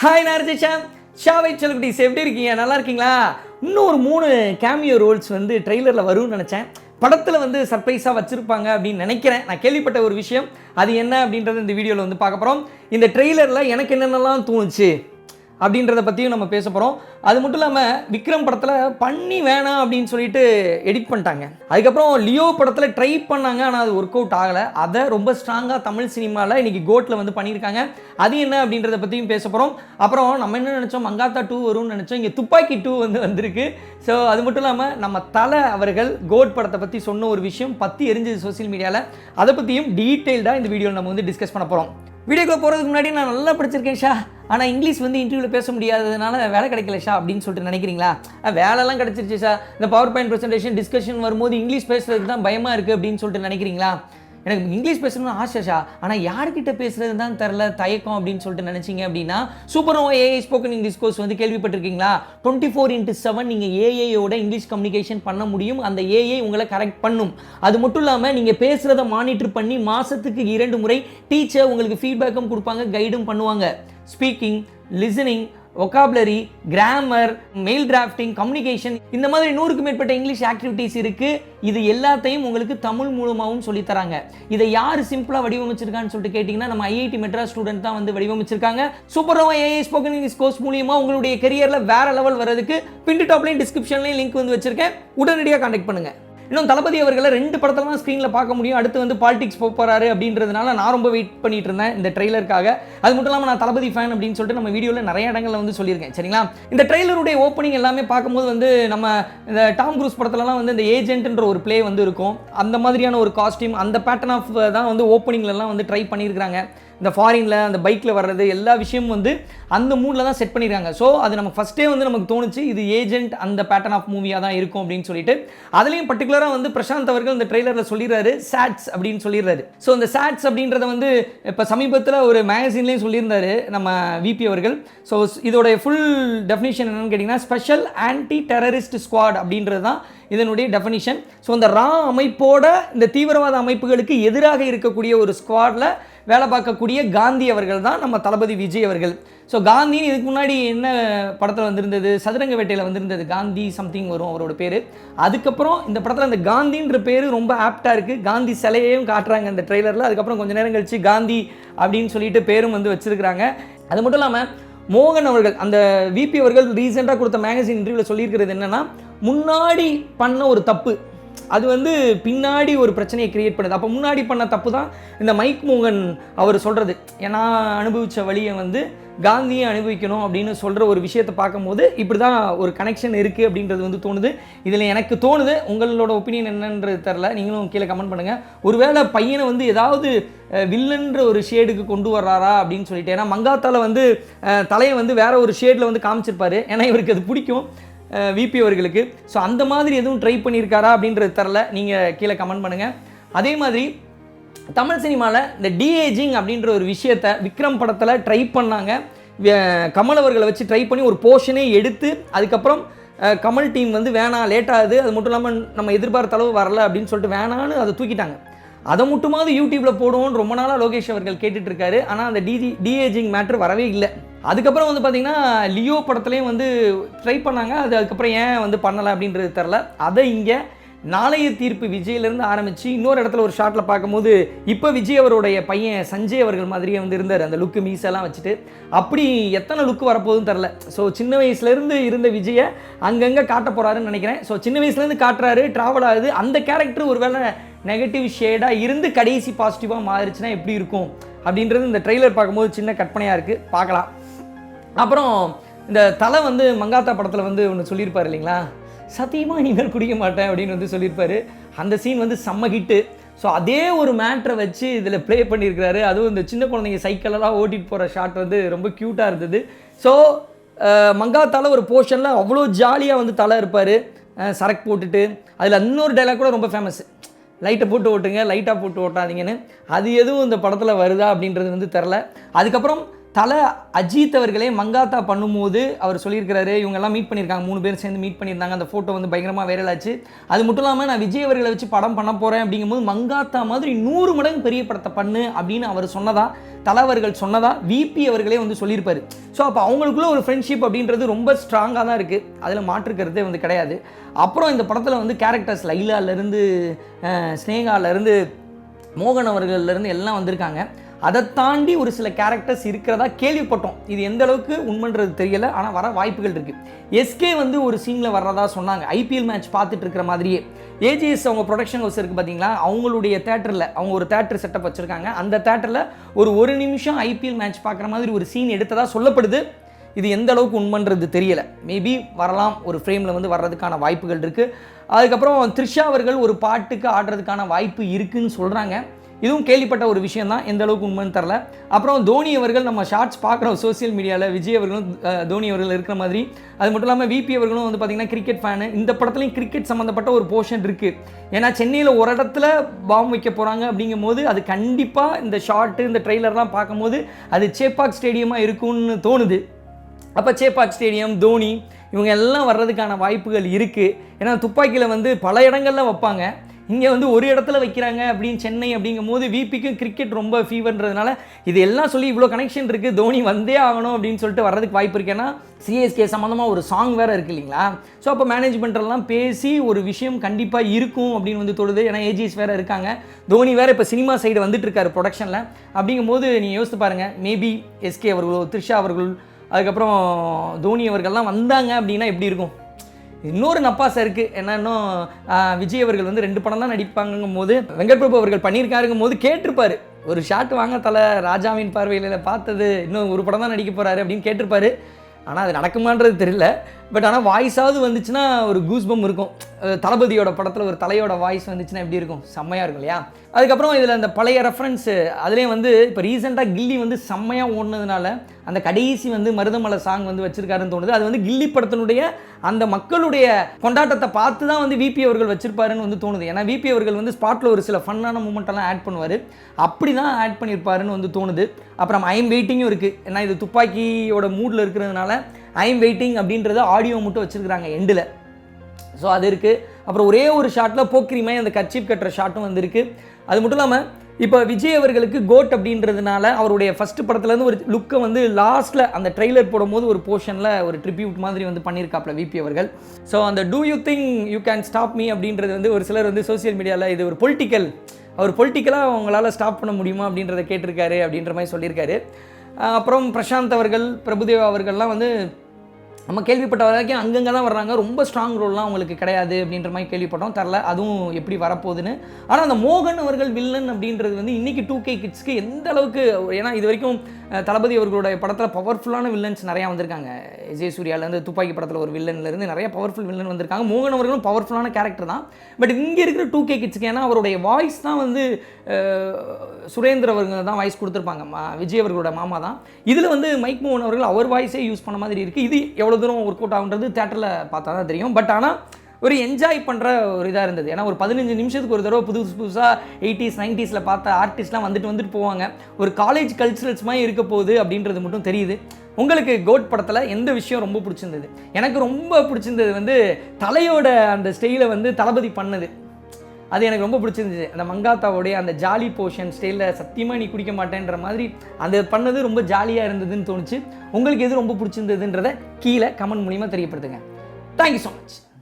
Hi நார்ஜிஷா ஷாவை செல்குட்டிஸ் எப்படி இருக்கீங்க? நல்லா இருக்கீங்களா? இன்னும் ஒரு மூணு கேமியோ ரோல்ஸ் வந்து ட்ரெய்லரில் வரும்னு நினச்சேன். படத்தில் வந்து சர்ப்ரைஸாக வச்சுருப்பாங்க அப்படின்னு நினைக்கிறேன். நான் கேள்விப்பட்ட ஒரு விஷயம் அது என்ன அப்படின்றது இந்த வீடியோவில் வந்து பார்க்க போகிறோம் இந்த ட்ரெய்லரில் எனக்கு என்னென்னலாம் தோணுச்சு? அப்படின்றத பற்றியும் நம்ம பேச போகிறோம் அது மட்டும் இல்லாமல் விக்ரம் படத்தில் பண்ணி வேணாம் அப்படின்னு சொல்லிட்டு எடிட் பண்ணிட்டாங்க. அதுக்கப்புறம் லியோ படத்தில் ட்ரை பண்ணாங்க ஆனால் அது ஒர்க் அவுட் ஆகலை. அதை ரொம்ப ஸ்ட்ராங்காக தமிழ் சினிமாவில் இன்னைக்கு கோட்டில் வந்து பண்ணியிருக்காங்க. அது என்ன அப்படின்றத பற்றியும் பேச போகிறோம் அப்புறம் நம்ம என்ன நினச்சோம்? மங்காத்தா டூ வரும்னு நினச்சோம். இங்கே துப்பாக்கி டூ வந்து வந்திருக்கு. ஸோ அது மட்டும் இல்லாமல் நம்ம தலை அவர்கள் கோட் படத்தை பற்றி சொன்ன ஒரு விஷயம் பற்றி எரிஞ்சது சோஷியல் மீடியாவில் அதை பற்றியும் டீட்டெயில்டாக இந்த வீடியோவில் நம்ம வந்து டிஸ்கஸ் பண்ண போகிறோம் வீடியோக்கு போகிறதுக்கு முன்னாடி நான் நல்லா படிச்சிருக்கேன் ஷா. ஆனால் இங்கிலீஷ் வந்து இன்டர்வியூவில் பேச முடியாததுனால வேலை கிடைக்கல ஷா அப்படின்னு சொல்லிட்டு நினைக்கிறீங்களா? வேலைலாம் கிடச்சிருச்சு ஷா. இந்த பவர் பாயிண்ட் ப்ரெசன்டேஷன் டிஸ்கஷன் வரும்போது இங்கிலீஷ் பேசுறதுக்கு தான் பயமாக இருக்குது அப்படின்னு சொல்லிட்டு நினைக்கிறீங்களா? எனக்கு இங்கிலீஷ் பேசணும்னு ஆசைஷா ஆனால் யார்கிட்ட பேசுறது தான் தெரில தயக்கம் அப்படின்னு சொல்லிட்டு நினச்சிங்க அப்படின்னா super AI spoken English course வந்து கேள்விப்பட்டிருக்கீங்களா? டுவெண்ட்டி ஃபோர் இன்ட்டு செவன் நீங்கள் ஏஐயோட இங்கிலீஷ் கம்யூனிகேஷன் பண்ண முடியும். அந்த ஏஐ உங்களை கரெக்ட் பண்ணும். அது மட்டும் இல்லாமல் நீங்கள் பேசுகிறத மானிட்டர் பண்ணி மாதத்துக்கு இரண்டு முறை டீச்சர் உங்களுக்கு ஃபீட்பேக்கும் கொடுப்பாங்க கைடும் பண்ணுவாங்க. Speaking listening vocabulary grammar mail drafting communication இந்த மாதிரி நூறுக்கு மேற்பட்ட இங்கிலீஷ் ஆக்டிவிட்டீஸ் இருக்குது இது எல்லாத்தையும் உங்களுக்கு தமிழ் மூலமாகவும் சொல்லித் தராங்க இதை யார் சிம்பிளாக வடிவமைச்சிருக்கான்னு சொல்லிட்டு கேட்டிங்கன்னா நம்ம ஐஐடி மெட்ராஸ் ஸ்டூடெண்ட் தான் வந்து வடிவமைச்சிருக்காங்க. சூப்பராக ஏஐ ஸ்போக்கன் இங்கிலீஷ் கோர்ஸ் மூலியமாக உங்களுடைய கெரியரில் வேற லெவல் வரதுக்கு பின்டு டாப்லையும் டிஸ்கிரிப்ஷன்லையும் லிங்க் வந்து வச்சுருக்கேன். உடனடியாக கான்டாக்ட் பண்ணுங்கள் இன்னும் தளபதி அவர்களை ரெண்டு படத்தில் தான் ஸ்க்ரீனில் பார்க்க முடியும். அடுத்து வந்து பாலிடிக்ஸ் போக போகிறாரு அப்படின்றதுனால நான் ரொம்ப வெயிட் பண்ணிட்டு இருந்தேன் இந்த ட்ரெய்லருக்காக அது மட்டும் இல்லாமல் நான் தளபதி ஃபேன் அப்படின்னு சொல்லிட்டு நம்ம வீடியோவில் நிறைய இடங்கள்ல வந்து சொல்லியிருக்கேன். சரிங்களா? இந்த ட்ரெய்லருடைய ஓப்பனிங் எல்லாமே பார்க்கும்போது வந்து நம்ம இந்த டாம் குரூஸ் படத்துலலாம் வந்து இந்த ஏஜென்ட்ன்ற ஒரு ப்ளே வந்து இருக்கும். அந்த மாதிரியான ஒரு காஸ்டியூம் அந்த பேட்டர்ன் ஆஃப் தான் வந்து ஓப்பனிங்லலாம் வந்து ட்ரை பண்ணியிருக்காங்க இந்த ஃபாரினில் அந்த பைக்கில் வர்றது எல்லா விஷயமும் வந்து அந்த மூடில் தான் செட் பண்ணியிருக்காங்க ஸோ அது நமக்கு ஃபஸ்ட்டே வந்து நமக்கு தோணுச்சு இது ஏஜென்ட் அந்த பேட்டர்ன் ஆஃப் மூவியாக தான் இருக்கும் அப்படின்னு சொல்லிட்டு. அதுலேயும் பர்டிகுலராக வந்து பிரசாந்த் அவர்கள் இந்த ட்ரெய்லரில் சொல்லிடுறாரு சாட்ஸ் அப்படின்னு சொல்லிடுறாரு. ஸோ இந்த சாட்ஸ் அப்படின்றத வந்து இப்போ சமீபத்தில் ஒரு மேகசின்லேயும் சொல்லியிருந்தாரு நம்ம விபி அவர்கள். ஸோ இதோடைய ஃபுல் டெஃபினிஷன் என்னென்னு கேட்டிங்கன்னா ஸ்பெஷல் ஆன்டி டெரரிஸ்ட் ஸ்குவாட் அப்படின்றது தான் இதனுடைய டெஃபினிஷன் ஸோ இந்த ரா அமைப்போட இந்த தீவிரவாத அமைப்புகளுக்கு எதிராக இருக்கக்கூடிய ஒரு ஸ்குவாடில் வேலை பார்க்கக்கூடிய காந்தி அவர்கள் தான் நம்ம தளபதி விஜய் அவர்கள். ஸோ காந்தின்னு இதுக்கு முன்னாடி என்ன படத்தில் வந்திருந்தது? சதுரங்க வேட்டையில் வந்திருந்தது காந்தி சம்திங் வரும் அவரோட பேர். அதுக்கப்புறம் இந்த படத்தில் அந்த காந்தின்ற பேர் ரொம்ப ஆப்டாக இருக்குது காந்தி சிலையையும் காட்டுறாங்க இந்த ட்ரெய்லரில். அதுக்கப்புறம் கொஞ்சம் நேரம் கழிச்சு காந்தி அப்படின்னு சொல்லிட்டு பேரும் வந்து வச்சுருக்கிறாங்க. அது மட்டும் இல்லாமல் மோகன் அவர்கள் அந்த விபி அவர்கள் ரீசெண்டாக கொடுத்த மேகசின் இன்டர்வியூவில் சொல்லியிருக்கிறது என்னென்னா முன்னாடி பண்ண ஒரு தப்பு. அது வந்து பின்னாடி ஒரு பிரச்சனையை கிரியேட் பண்ணுது. அப்போ முன்னாடி பண்ண தப்பு தான் இந்த மைக் மோகன் அவர் சொல்கிறது ஏன்னா அனுபவித்த வழியை வந்து காந்தியை அனுபவிக்கணும் அப்படின்னு சொல்கிற ஒரு விஷயத்தை பார்க்கும்போது இப்படி தான் ஒரு கனெக்ஷன் இருக்குது அப்படின்றது வந்து தோணுது. இதில் எனக்கு தோணுது உங்களோட ஒப்பீனியன் என்னன்றது தெரில நீங்களும் கீழே கமெண்ட் பண்ணுங்கள் ஒருவேளை பையனை வந்து ஏதாவது வில்லுன்ற வில்லன்ற ஒரு ஷேடுக்கு கொண்டு வர்றாரா அப்படின்னு சொல்லிட்டு. ஏன்னா மங்காத்தால வந்து தலையை வந்து வேற ஒரு ஷேடில் வந்து காமிச்சிருப்பாரு. ஏன்னா இவருக்கு அது பிடிக்கும். விபி அவர்களுக்கு. ஸோ அந்த மாதிரி எதுவும் ட்ரை பண்ணியிருக்காரா அப்படின்றது தெரில நீங்கள் கீழே கமெண்ட் பண்ணுங்கள் அதே மாதிரி தமிழ் சினிமாவில் இந்த டிஏஜிங் அப்படின்ற ஒரு விஷயத்தை விக்ரம் படத்தில் ட்ரை பண்ணாங்க. வே- கமல் அவர்களை வச்சு ட்ரை பண்ணி ஒரு போர்ஷனே எடுத்து அதுக்கப்புறம் கமல் டீம் வந்து வேணாம் லேட் ஆகுது. அது மட்டும் இல்லாமல் நம்ம எதிர்பார்த்த அளவு வரல அப்படின்னு சொல்லிட்டு வேணான்னு அதை தூக்கிட்டாங்க. அதை மட்டுமாவது யூடியூப்பில் போடுவோம்னு ரொம்ப நாளாக லோகேஷ் அவர்கள் கேட்டுட்ருக்காரு ஆனால் அந்த டிஜி டிஏஜிங் மேட்ரு வரவே இல்லை. அதுக்கப்புறம் வந்து பார்த்திங்கன்னா லியோ படத்துலேயும் வந்து ட்ரை பண்ணாங்க. அது அதுக்கப்புறம் ஏன் வந்து பண்ணலை அப்படின்றது தெரில அதை இங்கே நாளைய தீர்ப்பு விஜயிலேருந்து ஆரம்பித்து இன்னொரு இடத்துல ஒரு ஷாட்டில் பார்க்கும்போது இப்போ விஜய் அவருடைய பையன் சஞ்சய் அவர்கள் மாதிரியே வந்து இருந்தார். அந்த லுக்கு மீசெல்லாம் வச்சுட்டு. அப்படி எத்தனை லுக்கு வரப்போகுதுன்னு தெரில ஸோ சின்ன வயசுலேருந்து இருந்த விஜயை அங்கங்கே காட்ட போகிறாருன்னு நினைக்கிறேன். ஸோ சின்ன வயசுலேருந்து காட்டுறாரு ட்ராவல் ஆகுது. அந்த கேரக்டர் ஒருவேளை நெகட்டிவ் ஷேடாக இருந்து கடைசி பாசிட்டிவாக மாறிச்சுன்னா எப்படி இருக்கும்? அப்படின்றது இந்த ட்ரெய்லர் பார்க்கும்போது சின்ன கற்பனையாக இருக்குது பார்க்கலாம். அப்புறம் இந்த தலை வந்து மங்காத்தா படத்தில் வந்து ஒன்று சொல்லியிருப்பார் இல்லைங்களா? சத்தியமாக இனிமேல் குடிக்க மாட்டேன் அப்படின்னு வந்து சொல்லியிருப்பாரு. அந்த சீன் வந்து செம்ம ஹிட்டு ஸோ அதே ஒரு மேட்ரை வச்சு இதில் ப்ளே பண்ணியிருக்கிறாரு. அதுவும் இந்த சின்ன குழந்தைங்க சைக்கிளெல்லாம் ஓட்டிட்டு போகிற ஷாட் வந்து ரொம்ப க்யூட்டாக இருந்தது. ஸோ மங்காத்தால ஒரு போர்ஷனில் அவ்வளோ ஜாலியாக வந்து தலை இருப்பார். சரக்கு போட்டுட்டு. அதில் இன்னொரு டைலாக் கூட ரொம்ப ஃபேமஸ் லைட்டை போட்டு ஓட்டுங்க லைட்டாக போட்டு ஓட்டாதீங்கன்னு. அது எதுவும் இந்த படத்தில் வருதா அப்படின்றது வந்து தெரில அதுக்கப்புறம் தல அஜித் அவர்களே மங்காத்தா பண்ணும்போது அவர் சொல்லியிருக்கிறாரு இவங்கெல்லாம் மீட் பண்ணியிருக்காங்க மூணு பேர் சேர்ந்து மீட் பண்ணியிருந்தாங்க. அந்த ஃபோட்டோ வந்து பயங்கரமாக வைரல் ஆச்சு. அது மட்டும் இல்லாமல் நான் விஜய் அவர்களை வச்சு படம் பண்ண போகிறேன் அப்படிங்கும்போது மங்காத்தா மாதிரி நூறு மடங்கு பெரிய படத்தை பண்ணு அப்படின்னு அவர் சொன்னதா தலை அவர்கள் சொன்னதா விபி அவர்களே வந்து சொல்லியிருப்பாரு. ஸோ அப்போ அவங்களுக்குள்ள ஒரு ஃப்ரெண்ட்ஷிப் அப்படின்றது ரொம்ப ஸ்ட்ராங்காக தான் இருக்குது அதில் மாற்றுக்கிறதே வந்து கிடையாது. அப்புறம் இந்த படத்தில் வந்து கேரக்டர்ஸ் லைலாலேருந்து ஸ்னேகாலேருந்து மோகன் அவர்கள்லேருந்து எல்லாம் வந்திருக்காங்க. அதை தாண்டி ஒரு சில கேரக்டர்ஸ் இருக்கிறதா கேள்விப்பட்டோம். இது எந்த அளவுக்கு உண்மைன்றது தெரியல ஆனால் வர வாய்ப்புகள் இருக்குது எஸ்கே வந்து ஒரு சீனில் வர்றதா சொன்னாங்க. ஐபிஎல் மேட்ச் பார்த்துட்டு இருக்கிற மாதிரியே. ஏஜிஎஸ் அவங்க ப்ரொடக்ஷன் ஹவுஸ் இருக்குது பார்த்தீங்களா அவங்களுடைய தேட்டரில் அவங்க ஒரு தேட்டர் செட்டப் வச்சுருக்காங்க. அந்த தேட்டரில் ஒரு ஒரு நிமிஷம் ஐபிஎல் மேட்ச் பார்க்குற மாதிரி ஒரு சீன் எடுத்ததா சொல்லப்படுது. இது எந்த அளவுக்கு உண்மைன்றது தெரியல. மேபி வரலாம் ஒரு ஃப்ரேமில் வந்து வர்றதுக்கான வாய்ப்புகள் இருக்குது அதுக்கப்புறம் த்ரிஷா அவர்கள் ஒரு பாட்டுக்கு ஆடுறதுக்கான வாய்ப்பு இருக்குன்னு சொல்கிறாங்க இதுவும் கேள்விப்பட்ட ஒரு விஷயம் தான் எந்த அளவுக்கு உண்மைன்னு தெரில அப்புறம் தோனி அவர்கள் நம்ம ஷார்ட்ஸ் பார்க்குறோம் சோஷியல் மீடியாவில் விஜய் அவர்களும் தோனி அவர்கள் இருக்கிற மாதிரி. அது மட்டும் இல்லாமல் விபி அவர்களும் வந்து பார்த்திங்கன்னா கிரிக்கெட் ஃபேனு இந்த படத்துலையும் கிரிக்கெட் சம்மந்தப்பட்ட ஒரு போர்ஷன் இருக்குது ஏன்னா சென்னையில் ஒரு இடத்துல பாம் வைக்க போகிறாங்க அப்படிங்கும் போது அது கண்டிப்பாக இந்த ஷார்ட்டு இந்த ட்ரெய்லர்லாம் பார்க்கும்போது அது சேப்பாக் ஸ்டேடியமாக இருக்கும்னு தோணுது. அப்போ சேப்பாக் ஸ்டேடியம் தோனி இவங்க எல்லாம் வர்றதுக்கான வாய்ப்புகள் இருக்குது ஏன்னா துப்பாக்கியில் வந்து பல இடங்களில் வைப்பாங்க. இங்கே வந்து ஒரு இடத்துல வைக்கிறாங்க அப்படின்னு சென்னை அப்படிங்கும் போது விபிக்கும் கிரிக்கெட் ரொம்ப ஃபீவர்ன்றதுனால இது எல்லாம் சொல்லி இவ்வளோ கனெக்ஷன் இருக்குது தோனி வந்தே ஆகணும் அப்படின்னு சொல்லிட்டு வர்றதுக்கு வாய்ப்பு இருக்கேன்னா சிஎஸ்கே சம்மந்தமாக ஒரு சாங் வேறு இருக்கு இல்லைங்களா? ஸோ அப்போ மேனேஜ்மெண்ட்டெல்லாம் பேசி ஒரு விஷயம் கண்டிப்பாக இருக்கும் அப்படின்னு வந்து தொழுது ஏன்னா ஏஜிஎஸ் வேறு இருக்காங்க. தோனி வேறு இப்போ சினிமா சைடு வந்துட்டு இருக்காரு ப்ரொடக்ஷனில் அப்படிங்கும்போது நீங்கள் யோசித்து பாருங்கள் மேபி எஸ்கே அவர்களோ த்ரிஷா அவர்கள் அதுக்கப்புறம் தோனி அவர்கள்லாம் வந்தாங்க அப்படின்னா எப்படி இருக்கும்? இன்னொரு நப்பாசை இருக்குது என்னன்னா விஜய் அவர்கள் வந்து ரெண்டு படம் தான் நடிப்பாங்கங்கும் போது வெங்கட் பிரபு அவர்கள் பண்ணியிருக்காருங்கும் போது கேட்டிருப்பாரு. ஒரு ஷாட் வாங்க தலை ராஜாவின் பார்வையில் பார்த்தது இன்னும் ஒரு படம் தான் நடிக்க போகிறாரு அப்படின்னு கேட்டிருப்பாரு. ஆனால் அது நடக்குமான்றது தெரியல. பட் ஆனால் வாய்ஸாவது வந்துச்சுன்னா ஒரு கூஸ்பம் இருக்கும். தளபதியோட படத்தில் ஒரு தலையோட வாய்ஸ் வந்துச்சுன்னா எப்படி இருக்கும்? செம்மையாக இருக்கும் இல்லையா? அதுக்கப்புறம் இதில் அந்த பழைய ரெஃபரன்ஸு அதுலேயும் வந்து இப்போ ரீசெண்டாக கில்லி வந்து செம்மையாக ஓடினதுனால அந்த கடைசி வந்து மருதமலை சாங் வந்து வச்சுருக்காருன்னு தோணுது. அது வந்து கில்லி படத்தினுடைய அந்த மக்களுடைய கொண்டாட்டத்தை பார்த்து தான் வந்து விபி அவர்கள் வச்சுருப்பாருன்னு வந்து தோணுது. ஏன்னா விபி அவர்கள் வந்து ஸ்பாட்டில் ஒரு சில ஃபன்னான மூமெண்ட்டெல்லாம் ஆட் பண்ணுவார். அப்படி தான் ஆட் பண்ணியிருப்பாருன்னு வந்து தோணுது. அப்புறம் ஐம் வெயிட்டிங்கும் இருக்குது ஏன்னா இது துப்பாக்கியோட மூடில் இருக்கிறதுனால ஐம் வெயிட்டிங் அப்படின்றது ஆடியோ மட்டும் வச்சுருக்குறாங்க எண்டில் ஸோ அது இருக்குது அப்புறம் ஒரே ஒரு ஷாட்டில் போக்கிரிமை அந்த கர்ச்சீப் கட்டுற ஷாட்டும் வந்திருக்கு. அது மட்டும் இல்லாமல் இப்போ விஜய் அவர்களுக்கு கோட் அப்படின்றதுனால அவருடைய ஃபஸ்ட்டு படத்துலேருந்து ஒரு லுக்கை வந்து லாஸ்ட்டில் அந்த ட்ரெய்லர் போடும்போது ஒரு போர்ஷனில் ஒரு ட்ரிபியூட் மாதிரி வந்து பண்ணியிருக்காப்ல விபி அவர்கள். ஸோ அந்த do you think you can stop me அப்படின்றது வந்து ஒரு சிலர் வந்து சோஷியல் மீடியாவில் இது ஒரு பொலிட்டிக்கல் அவர் பொலிட்டிக்கலாக அவங்களால ஸ்டாப் பண்ண முடியுமா அப்படின்றத கேட்டிருக்காரு அப்படின்ற மாதிரி சொல்லியிருக்காரு. அப்புறம் பிரசாந்த் அவர்கள் பிரபுதேவா அவர்கள்லாம் வந்து நம்ம கேள்விப்பட்ட வரைக்கும் அங்கங்கே தான் வர்றாங்க. ரொம்ப ஸ்ட்ராங் ரோல்லாம் அவங்களுக்கு கிடையாது அப்படின்ற மாதிரி கேள்விப்பட்டோம். தரல அதுவும் எப்படி வரப்போகுதுன்னு. ஆனால் அந்த மோகன் அவர்கள் வில்லன் அப்படின்றது வந்து இன்றைக்கி டூ கே கிட்ஸ்க்கு எந்த அளவுக்கு ஏன்னா இது வரைக்கும் தளபதி அவர்களுடைய படத்தில் பவர்ஃபுல்லான வில்லன்ஸ் நிறையா வந்திருக்காங்க. விஜய் சூர்யாவிலேருந்து துப்பாக்கி படத்தில் ஒரு வில்லன்லேருந்து நிறைய பவர்ஃபுல் வில்லன் வந்திருக்காங்க. மோகன் அவர்களும் பவர்ஃபுல்லான கேரக்டர் தான். பட் இங்கே இருக்கிற டூ கே கிட்ஸ்க்கு ஏன்னா அவருடைய வாய்ஸ் தான் வந்து சுரேந்திர சுரேந்தர் அவர்கள் தான் வாய்ஸ் கொடுத்துருப்பாங்க. மா- விஜய் அவர்களோட மாமா தான். இதில் வந்து மைக் மோகன் அவர்கள் அவர் வாய்ஸே யூஸ் பண்ண மாதிரி இருக்குது இது எவ்வளோ தூரம் ஒர்க் அவுட் ஆகுன்றது தேட்டரில் பார்த்தா தான் தெரியும். பட் ஆனால் ஒரு என்ஜாய் பண்ணுற ஒரு இதாக இருந்தது. ஏன்னா ஒரு பதினஞ்சு நிமிஷத்துக்கு ஒரு தடவை புதுசு புதுசாக எயிட்டிஸ் நைன்ட்டீஸில் பார்த்த ஆர்டிஸ்ட்லாம் வந்துட்டு வந்துட்டு போவாங்க. ஒரு காலேஜ் கல்ச்சுரல்ஸ் மாதிரி இருக்க போகுது அப்படின்றது மட்டும் தெரியுது. உங்களுக்கு கோட் படத்தில் எந்த விஷயம் ரொம்ப பிடிச்சிருந்தது? எனக்கு ரொம்ப பிடிச்சிருந்தது வந்து தலையோட அந்த ஸ்டைலை வந்து தளபதி பண்ணது. அது எனக்கு ரொம்ப பிடிச்சிருந்துச்சு. அந்த மங்காத்தாவோடைய அந்த ஜாலி போர்ஷன் ஸ்டைலில் சத்தியமாக நீ குடிக்க மாட்டேன்ற மாதிரி அந்த பண்ணது ரொம்ப ஜாலியாக இருந்ததுன்னு தோணுச்சு. உங்களுக்கு எது ரொம்ப பிடிச்சிருந்ததுன்றதை கீழே கமெண்ட் மூலிமா தெரியப்படுத்துங்க. Thank you so much